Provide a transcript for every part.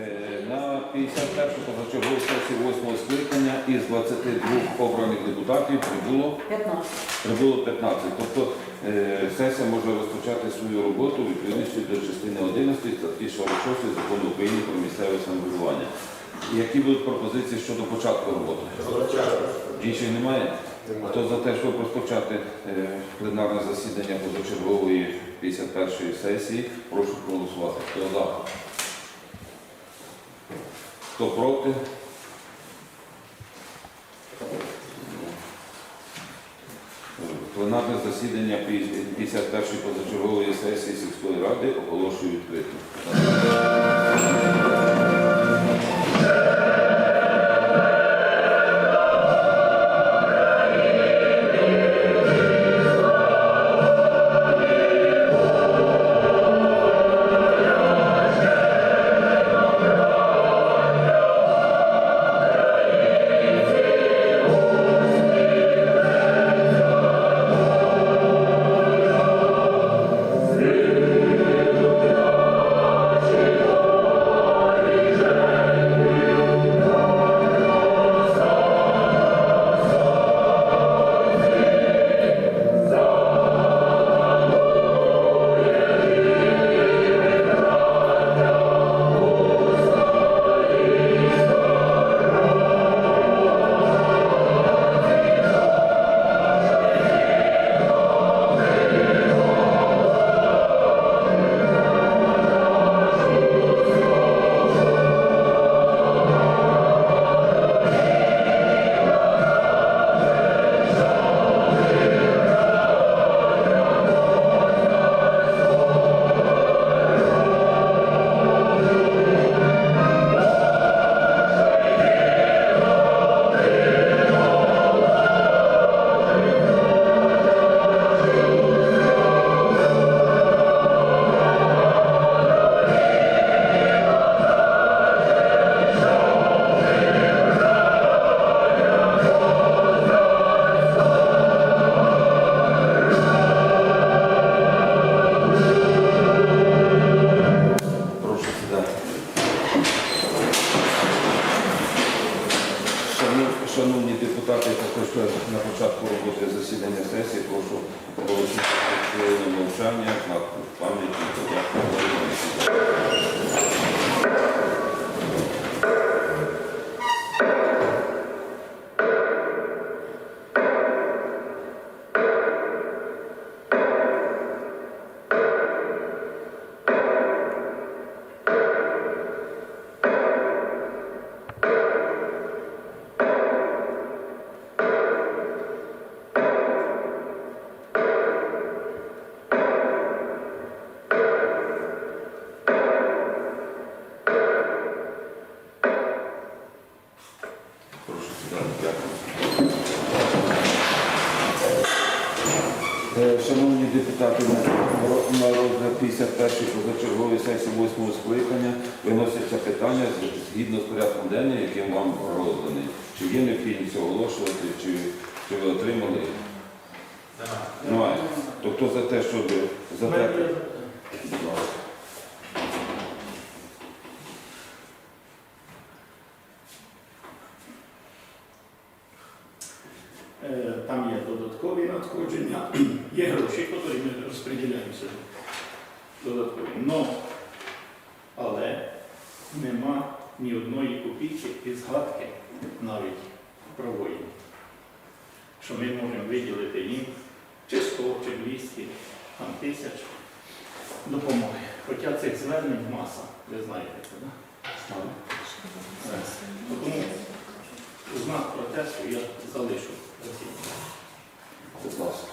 Е, На 51 позачергову сесію 8 скликання із 22 обраних депутатів прибуло 15. прибуло 15. Тобто е, сесія може розпочати свою роботу відповідності до частини 11 статті 46 закону України про місцеве самоврядування. Які будуть пропозиції щодо початку роботи? Інших немає? Хто за те, щоб розпочати е, пленарне засідання позачергової 51-ї сесії, прошу проголосувати. Хто за? Хто проти? Пленарне засідання 51-ї позачергової сесії сільської ради оголошую відкритим. Згідно з порядком денним, яким вам розданий. Чи є необхідність оголошувати, чи, чи ви отримали? Немає. То хто за те, щоб за те? Будь ласка. Е, Там є додаткові надходження, є гроші, які ми розподіляємо собі. Додаткові. Но, але нема ні копійки і згадки навіть правої, що ми можемо виділити їм чи 100, чи 200 там, тисяч допомоги. Хоча цих звернень маса, ви знаєте це, да? Е, Тому знак протесту я залишу. Будь ласка.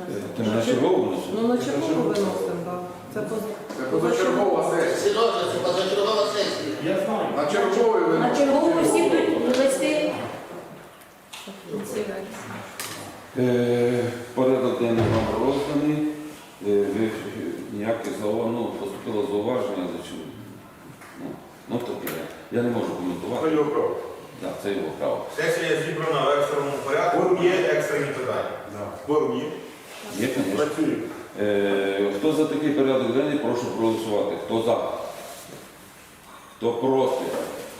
Е, Ти на чергову вносиш? Ну, на чергову виносимо, так. Позачергова сесія. Сережа, це позачергова сесія. Я знаю. На черговий ви На чергову всі будуть вести. Е, Порядок денний вам розданий. Е, Ви ніяке зауваження, ну, поступило зауваження, але чи ну, ну таке. Я не можу коментувати. його право. Так, це його право. Сесія зібрана в екстреному порядку, є екстрені питання. Форум є. Є, звісно. Е, Хто за такий порядок денний, прошу проголосувати. Хто за? Хто проти,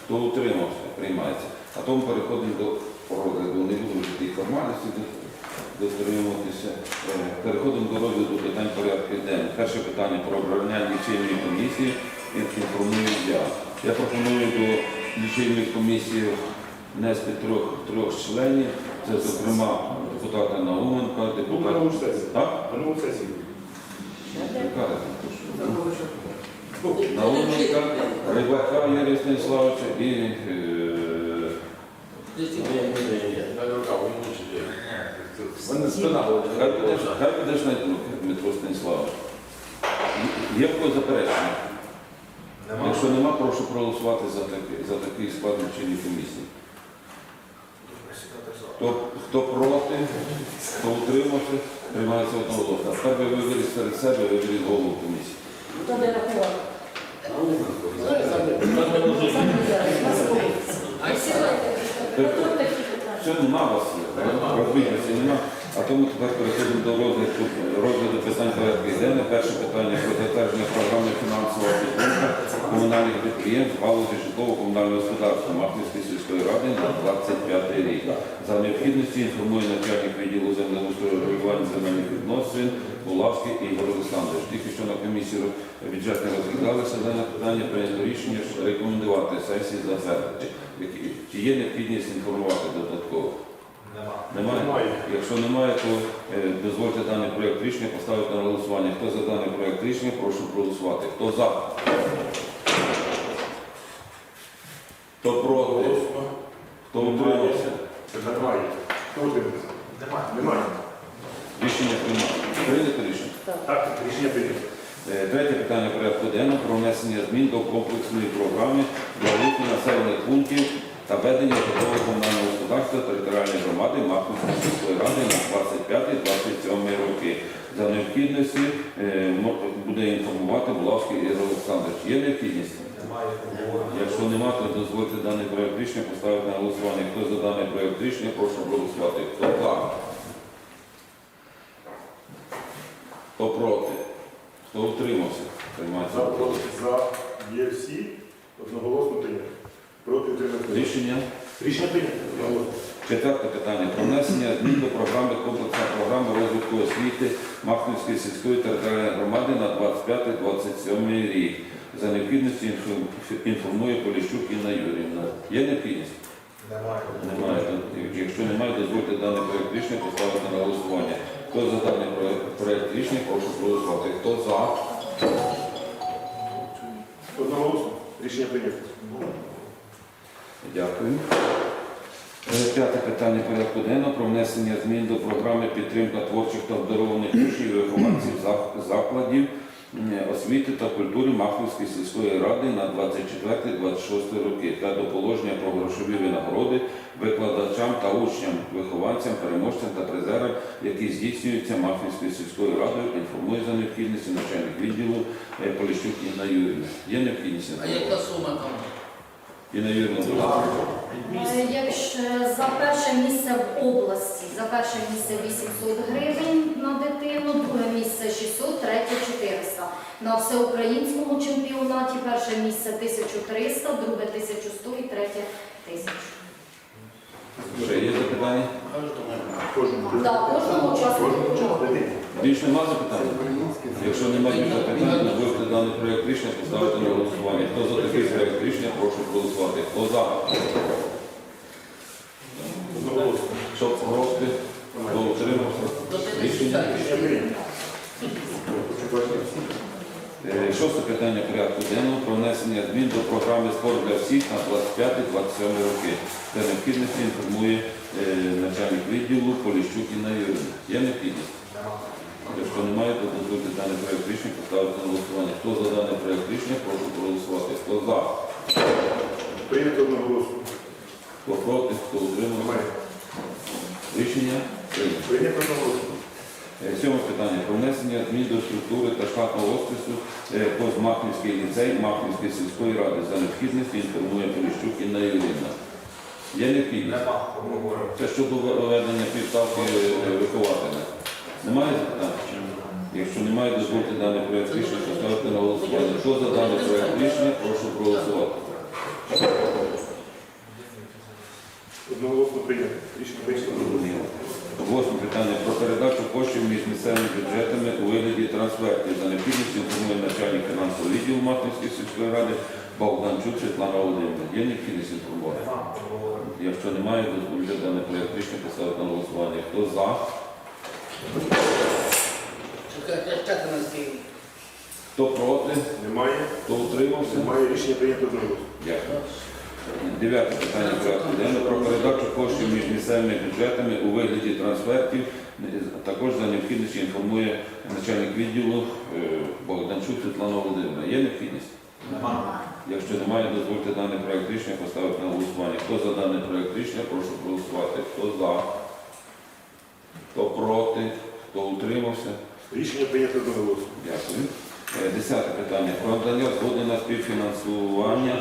хто утримався, приймається. А тому переходимо до розгляду. Не будемо вже тих формальностей дотримуватися. Е, Переходимо до розгляду питань порядку денного. Перше питання про обрання лічильної комісії. Інформую я. Я пропоную до лічильної комісії внести трьох, трьох членів. Це, зокрема, депутата Науменка, Ну, на депутат. нову. Так? На. Яка разниця? Науменка, Рибака Юрія Станіславовича і е, мене спина хай ж Найденко Дмитро Станіславович. Є в когось заперечення? Якщо нема, прошу проголосувати за такий, за такий склад лічильної комісії. Хто, хто проти, хто утримався, приймається одноголосно. Тепер ви виберіть серед себе, виберіть голову комісії. Хто не рахував? Все нема вас, розбіглися нема. А тому тепер переходимо до розгляду, розгляду питань порядку денного. Перше питання про затвердження програми фінансового підтримки комунальних підприємств галузі житлово-комунального господарства Махівської сільської ради на 25 рік. За необхідності інформує начальник відділу землеустрою регулювання земельних відносин Булавський Ігор Олександрович. Тільки що на комісії бюджетне розглядалося дане питання, прийнято рішення рекомендувати сесії затвердити. Чи є необхідність інформувати додатково? Немає? Немає. Якщо немає, то е, дозвольте даний проєкт рішення поставити на голосування. Хто за даний проєкт рішення, прошу проголосувати. Хто за? Хто проти? Голосно. Хто утримався? Немає. Хто утримався? Немає. Рішення приймає. Прийнято рішення. Так, рішення прийнято. Е, Третє питання порядку денного про внесення змін до комплексної програми для населених пунктів та ведення житлового комунального господарства територіальної громади Маховської сільської ради на 25-27 роки. За необхідності е, буде інформувати Булавський Ігор Олександрович. Є необхідність? Якщо немає, то дозвольте даний проєкт рішення поставити на голосування. Хто за даний проєкт рішення, прошу проголосувати. Хто за? Хто проти? Хто утримався? Приймається. За, проти, за. Є всі. Одноголосно прийнято. Проти утримався. Рішення. Рішення прийнято. Четверте питання. Про внесення змін до програми комплексна програма розвитку освіти Махновської сільської територіальної громади на 25-27 рік. За необхідністю інформує Поліщук Інна Юрівна. Є необхідність? Немає. Якщо немає, дозвольте даний проєкт рішення поставити на голосування. Хто за даний проєкт- проєкт рішення, прошу проголосувати. Хто за? Одноголосно. Рішення прийнято. Дякую. Е, П'яте питання порядку денного про внесення змін до програми підтримка творчих та обдарованих учнів і вихованців закладів освіти та культури Махівської сільської ради на 24-26 роки та до положення про грошові винагороди викладачам та учням, вихованцям, переможцям та призерам, які здійснюються Махівською сільською радою, інформує за необхідністю начальник відділу е, Поліщук Інна Юрівна. Є необхідність? А яка сума там? Інна Юрівна, будь ласка. Е, Якщо за перше місце в області, за перше місце 800 гривень на дитину, друге місце 600, третє 400. На всеукраїнському чемпіонаті перше місце 1300, друге 1100 і третє 1000. Ще є запитання? Да, кожному учаснику. Більш нема запитань? Якщо немає запитань, дозвольте даний проєкт рішення поставити на голосування. Хто за такий проєкт рішення, прошу проголосувати. Хто за? Хто проти? Хто утримався? Рішення. Прийнято. Е, Шосте питання порядку денного про внесення змін до програми спорт для всіх на 25-27 роки. Це необхідності інформує е, начальник відділу Поліщук Інна Юрівна. Є необхідність? Якщо немає, то дозвольте даний проєкт рішення поставити на голосування. Хто за даний проєкт рішення, прошу проголосувати. Хто за? Прийнято одноголосно. Хто проти, хто утримався? Немає. Рішення прийнято. Прийнято одноголосно. Е, Сьоме питання про внесення змін до структури та штатного розпису е, Козмахнівський ліцей Махнівської сільської ради за необхідністю інформує Поліщук Інна Юрівна. Є необхідність? Це щодо введення підставки е, вихователя. Немає запитань? Якщо немає, дозвольте даний проект рішення поставити на голосування. Хто за даний проект рішення, прошу проголосувати. Одноголосно прийнято. Рішення прийнято. Восьме питання про передачу коштів між місцевими бюджетами у вигляді трансфертів. За необхідністю інформує начальник фінансового відділу Мартинської сільської ради Богданчук Світлана Володимирівна. Є необхідність інформувати? Якщо немає, дозвольте даний проект рішення поставити на голосування. Хто за? Чекайте, чекайте на. Хто проти? Немає. Хто утримався? Немає рішення прийнято одноголосно. Дякую. Дев'яте питання порядку денного про передачу коштів між місцевими бюджетами у вигляді трансфертів. Також за необхідністю інформує начальник відділу е, Богданчук Світлана Володимирівна. Є необхідність? Якщо немає, дозвольте даний проект рішення поставити на голосування. Хто за даний проект рішення, прошу проголосувати. Хто за? Хто проти? Хто утримався? Рішення прийнято одноголосно. Дякую. Е, Десяте питання. Про надання згоди на співфінансування,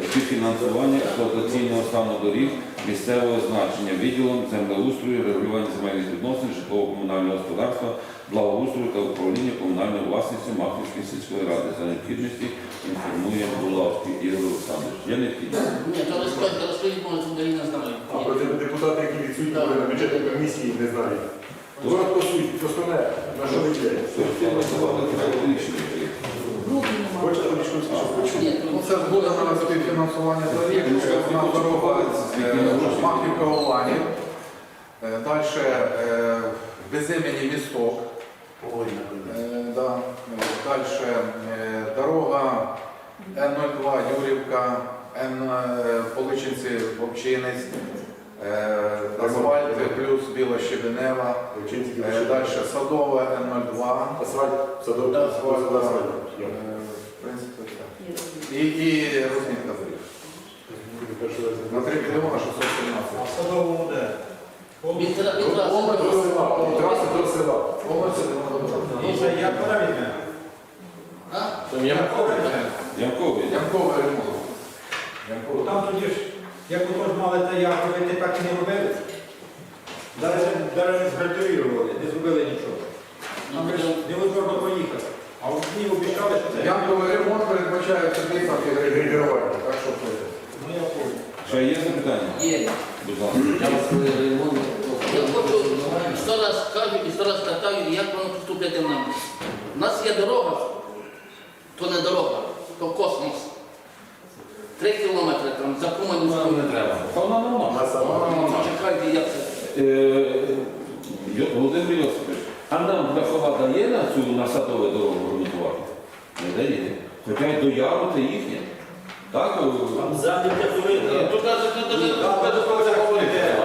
е, співфінансування експлуатаційного стану доріг місцевого значення відділом землеустрою, регулювання земельних відносин, житлово-комунального господарства, благоустрою та управління комунальною власністю Махівської сільської ради. За необхідності інформує Булавський Ігор Олександрович. Є необхідність? Ні, то розкажіть, розкажіть, може, це не знаю. А про депутати, які відсутні були на бюджетній комісії, не знають. Коротко суть, основне, на що. Хочете Олічко, що Ну, Це згода на співфінансування доріг, на дорога е, Махівка Оланів. Далі безімені місток. Далі дорога Н-02 Юрівка, Н е, Поличинці Вовчинець, асфальт плюс Білощебенева. Вчинці Е, Далі Садова Н-02. Асфальт, садок, Да, асфальт. Е, В принципі, так. І, і розмітка доріг. На 3 мільйона 617. Садовому де? Він тра- До села, від траси до села. Візьме? А? Ямковий. Ямковий ремонт. Там тоді ж, як ото ж мали та як робити, так і не робили. Навіть навіть не зградуювали, не зробили нічого. Там же ж невозможно проїхати. А от мені обіцяли, що це. Ямковий ремонт передбачає собі так і Грейдерування. Так що це. Ну я понял. Ще є запитання? Є. Будь ласка. Я хочу, сто раз кажу і сто раз питаю, як воно поступити нам. У нас є дорога, то не дорога, то космос. Три кілометри там за Куманівською не треба. Вона нормальна. На сама. Чекайте, як це. Е, Йо- Володимир Йосипович, а нам Дахова дає на цю на садову дорогу ремонтувати? Не дає. Хоча й до яру це їхнє. Так? е, Задні Ні. Тут навіть не даже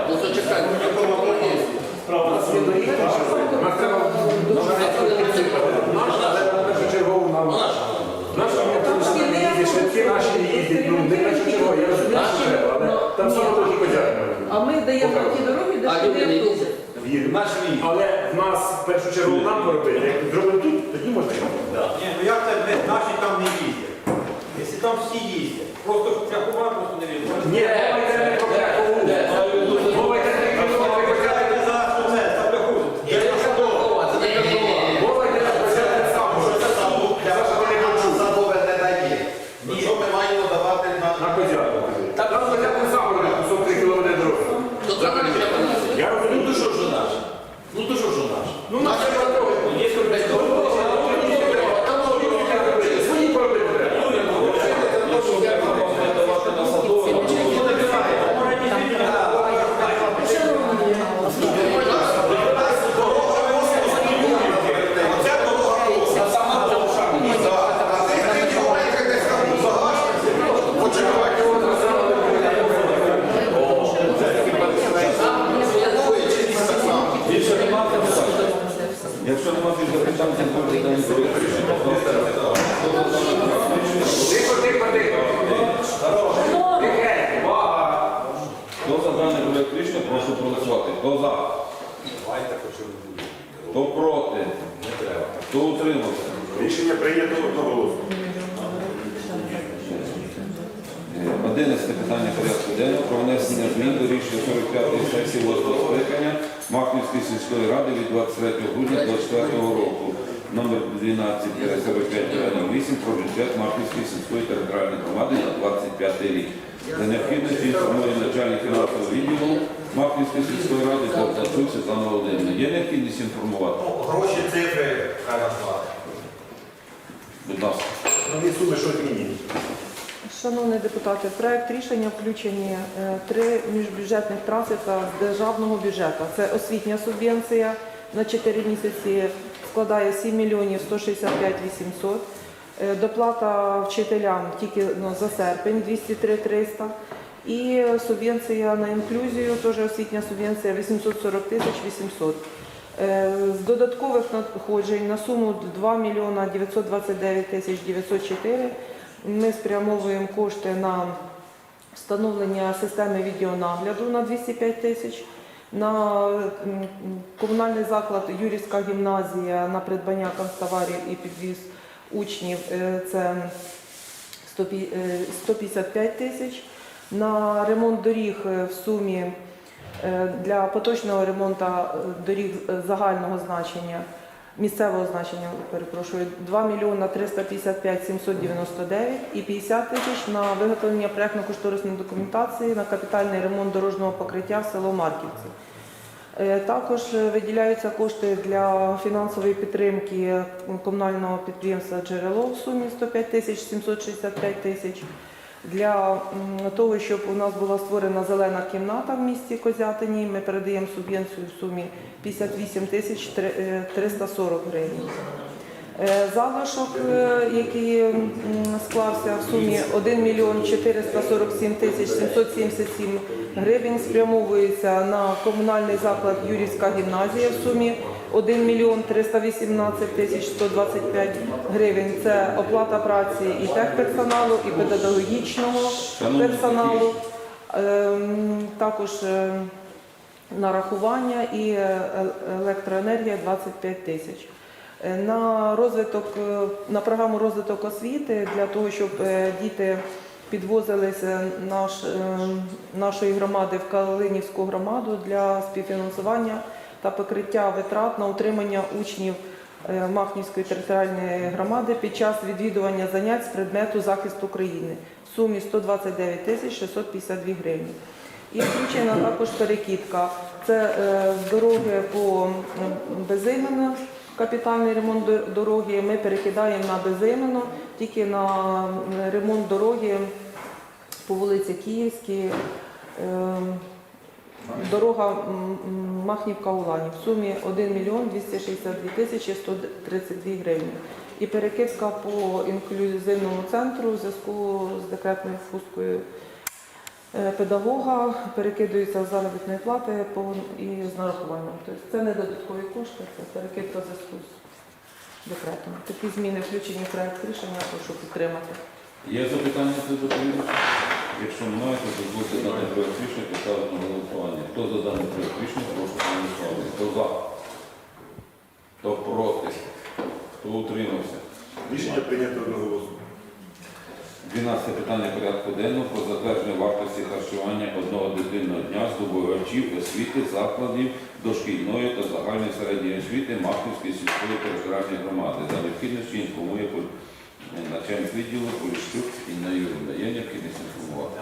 Ну то чекайте, Справа на свій доріг, Нас треба першочергово нам. Наші швидкі, наші їздять. Ну, не першочергово, я розумію, що треба, але там саме дуже подякуємо. А ми даємо ті дороги, де А ще люди не не їздять. Наш. Але в нас в першу чергу нам поробити. Як зробимо тут, тоді можна. Ні, ну як це наші там не їздять? Якщо там всі їздять, просто шляхова просто не відомо. Ні, Мова йде не про Крякову. За що це? За шляху. Це не Садова, це не Садова. Мова йде про це саме. Саша, вони почули. Садове не дає. Що ми маємо давати На на... Козятку. Там хоча б сам робить кусок 3 кілометри дороги. То треба не треба нас. Я розумію, Ну то що ж наш? Ну то що ж наш? Ну, на це дороги. Є Свої поробити треба. Якщо ми можемо давати на садове, більше немає запитань. Якщо немає більше запитань, то буде даний проект рішення. Тихо, тихо, тихо. Тихенько, увага. Хто за даний проект рішення, прошу проголосувати. Хто за? Хто проти? Хто утримався? Рішення прийнято одноголосно. Е, Одинадцяте питання порядку денного про внесення змін до рішення 45-ї сесії 8 скликання Махнівської сільської ради від 23 грудня 2024 року номер 12-45-08 про бюджет Марківської сільської територіальної громади на 25 рік. За необхідності інформує начальник фінансового відділу Марківської сільської ради Ковтачук Світлана Володимирівна. Є необхідність інформувати? Гроші, цифри треба назвати. Будь ласка. Ну, суми щось мінімум. Шановні депутати, в проект рішення включені е, три міжбюджетних трансферта з державного бюджету. Це освітня субвенція на 4 місяці складає 7 мільйонів 165 800. Е, Доплата вчителям тільки ну, за серпень 203 300. І субвенція на інклюзію, теж освітня субвенція 840 тисяч 800. Е, З додаткових надходжень на суму 2 мільйона 929 тисяч 904 ми спрямовуємо кошти на встановлення системи відеонагляду на 205 тисяч, на комунальний заклад Юрівська гімназія на придбання канцтоварів і підвіз учнів е, це 100 пі- е, 155 тисяч, на ремонт доріг е, в сумі для поточного ремонту доріг загального значення місцевого значення, перепрошую, 2 мільйона 355 799 і 50 тисяч на виготовлення проєктно-кошторисної документації на капітальний ремонт дорожнього покриття в село Марківці. Е, Також е, виділяються кошти для фінансової підтримки комунального підприємства Джерело в сумі 105 тисяч 765 тисяч. Для того, щоб у нас була створена зелена кімната в місті Козятині, ми передаємо субвенцію в сумі 58 тисяч три- е, 340 гривень. Е, Залишок, е, який склався в сумі 1 мільйон 447 тисяч 777 гривень, спрямовується на комунальний заклад Юрівська гімназія в сумі 1 мільйон 318 тисяч 125 гривень. Це оплата праці і техперсоналу, і педагогічного персоналу. Ем, Також е, нарахування і електроенергія 25 тисяч. Е, На розвиток е, на програму розвиток освіти для того, щоб е, діти підвозилися наш, нашої громади в Калинівську громаду для співфінансування та покриття витрат на утримання учнів Махнівської територіальної громади під час відвідування занять з предмету захист України в сумі 129 тисяч 652 гривні. І включена також перекидка. Це з дороги по Безимена, капітальний ремонт дороги. Ми перекидаємо на Безимено, тільки на ремонт дороги по вулиці Київській. е, Дорога м, м, Махнівка-Уланів в сумі 1 мільйон 262 тисячі 132 гривні. І перекидка по інклюзивному центру в зв'язку з декретною фускою педагога перекидуються з заробітної плати по, і з нарахуванням. Тобто це не додаткові кошти, це перекидка в зв'язку з декретом. Такі зміни включені в проект рішення, прошу підтримати. Є запитання до доповідача? Якщо немає, то дозвольте дати проект рішення поставити на голосування. Хто за даний проект рішення, прошу проголосувати. Хто за? Хто проти? Хто утримався? Рішення прийнято одноголосно. 12 питання порядку денного про затвердження вартості харчування одного дитинного дня здобувачів освіти закладів дошкільної та загальної середньої освіти Махівської сільської територіальної громади. За необхідністю інформує начальник відділу Поліщук Інна Юрівна. Є необхідність інформувати?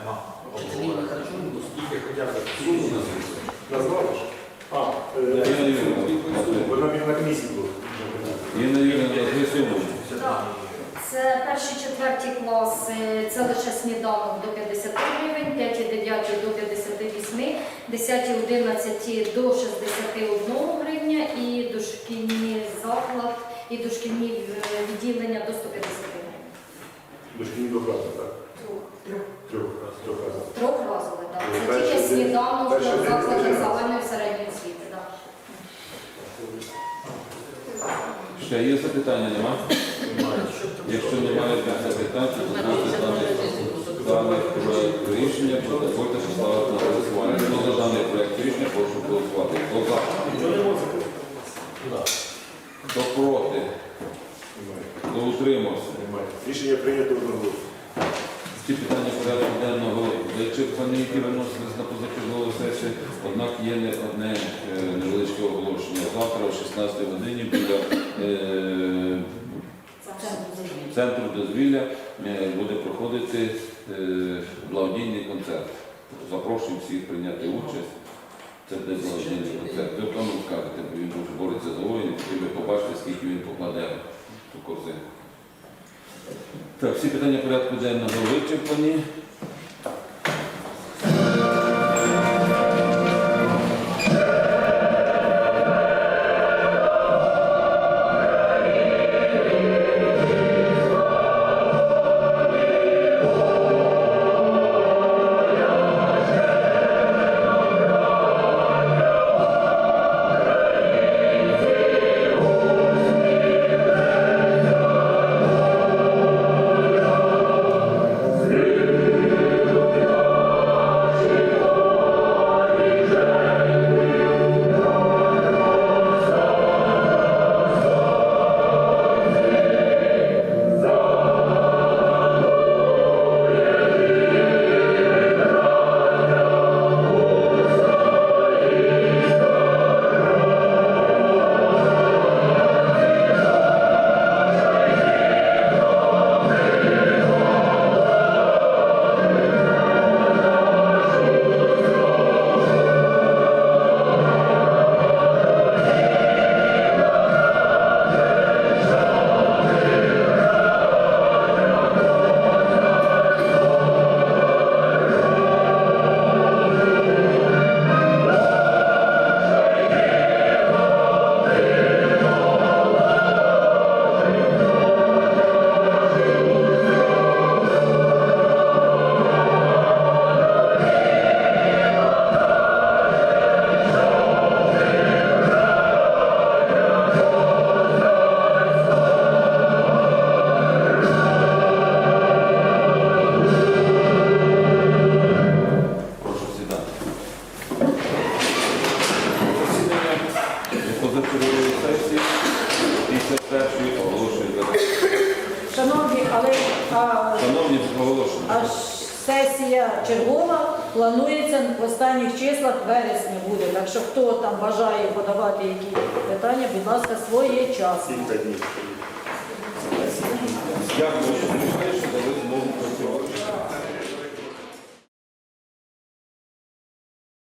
На Інна Юрівна, на комісії була. Інна Юрівна, назви суму. Це перші четверті класи, це лише сніданок до 50 гривень, 5 і 9 до 58, 10 і 11 до 61 гривня і дошкільні заклад, і дошкільні е, відділення до 150 гривень. Дошкільні докази, так? Трьох. Трьох. Трьох разів. Так. Ну, Це тільки сніданок перший в день закладах звичайно. загальної середньої освіти. так. Ще є запитання, нема? Якщо немає запитань, то дозвольте дати даний проект рішення, дозвольте поставити на голосування. Хто за даний проект рішення, прошу голосувати. Хто за? Хто проти? Хто утримався? Рішення прийнято одноголосно. Ці питання порядку денного вичерпані, які виносились на позачергову сесію, однак є не одне е, невеличке оголошення. Завтра о 16 годині біля е, е, центру дозвілля е, буде проходити е, благодійний концерт. Запрошую всіх прийняти участь. Це буде благодійний концерт. Ви тому скажете, бо він дуже бореться за воїнів, і ви побачите, скільки він покладе ту корзину. Так, всі питання порядку денного вичерпані. Подавати які питання, будь ласка, своєчасно.